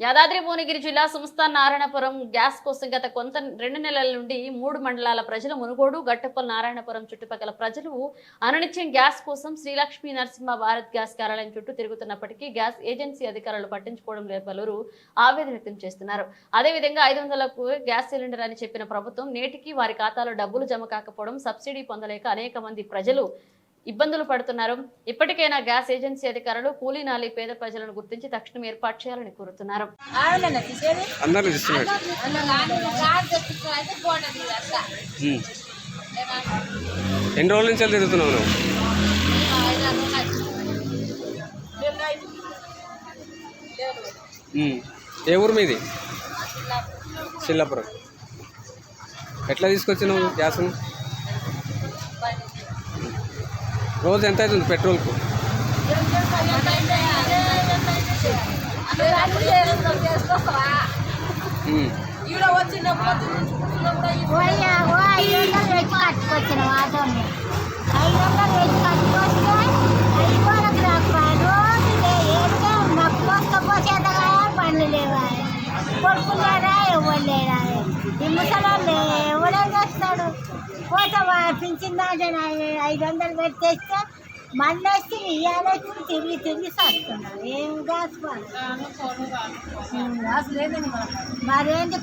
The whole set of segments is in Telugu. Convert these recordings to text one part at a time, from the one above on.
యాదాద్రి భువనగిరి జిల్లా సంస్థ నారాయణపురం గ్యాస్ కోసం గత కొంత రెండు నెలల నుండి మూడు మండలాల ప్రజలు మునుగోడు గట్టపల్ నారాయణపురం చుట్టుపక్కల ప్రజలు అనునిత్యం గ్యాస్ కోసం శ్రీలక్ష్మీ నరసింహ భారత్ గ్యాస్ కార్యాలయం చుట్టూ తిరుగుతున్నప్పటికీ గ్యాస్ ఏజెన్సీ అధికారులు పట్టించుకోవడం లేదు పలువురు ఆవేదన వ్యక్తం చేస్తున్నారు. అదేవిధంగా ఐదు వందలకు గ్యాస్ సిలిండర్ అని చెప్పిన ప్రభుత్వం నేటికి వారి ఖాతాలో డబ్బులు జమ కాకపోవడం సబ్సిడీ పొందలేక అనేక మంది ప్రజలు ఇబ్బందులు పడుతున్నారు. ఇప్పటికైనా గ్యాస్ ఏజెన్సీ అధికారులు కూలీ నాలి పేద ప్రజలను గుర్తించి తక్షణం ఏర్పాటు చేయాలని కోరుతున్నారు. ఎన్ని రోజుల నుంచి తిరుగుతున్నావు. ఏ ఊరు మీది? చిల్లాపురం. ఎట్లా తీసుకొచ్చినావు గ్యాస్ రోజు ఏదో నాకు పోసుకపోసేదగా బండ్లు లేవా కొడుకు లేరా ఎవరు లేరా ఈ ముసలోళ్ళు ఎవడే చేస్తాడు కోత పింఛన్ దాంట్లో ఐదు వందలు పెట్టేస్తే మళ్ళీ వచ్చి ఇయ్యాలేసి తిరిగి తిరిగి చేస్తున్నారు ఏం కాసుకోవాలి పని గ్యాస్ లేదని మనం మరేంటి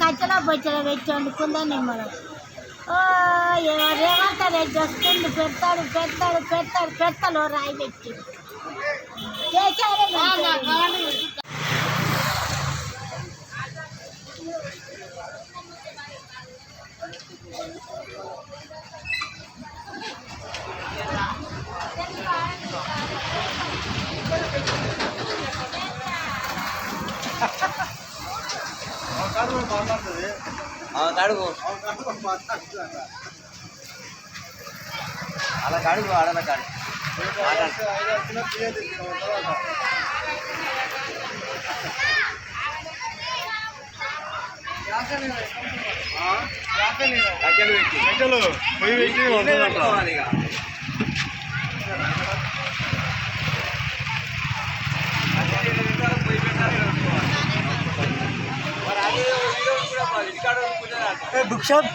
బొచ్చలో పెట్టి వండుకుందని మనం ఓ ఎవరేమంతా రెడ్డి వస్తుంది పెడతాడు పెడతాడు పెడతాడు పెడతాడు రాయి పెట్టి. చేశారు కడుగు అలా కడుగు అలా కడుగు పొయ్యి పెట్టి e, bıkacağım.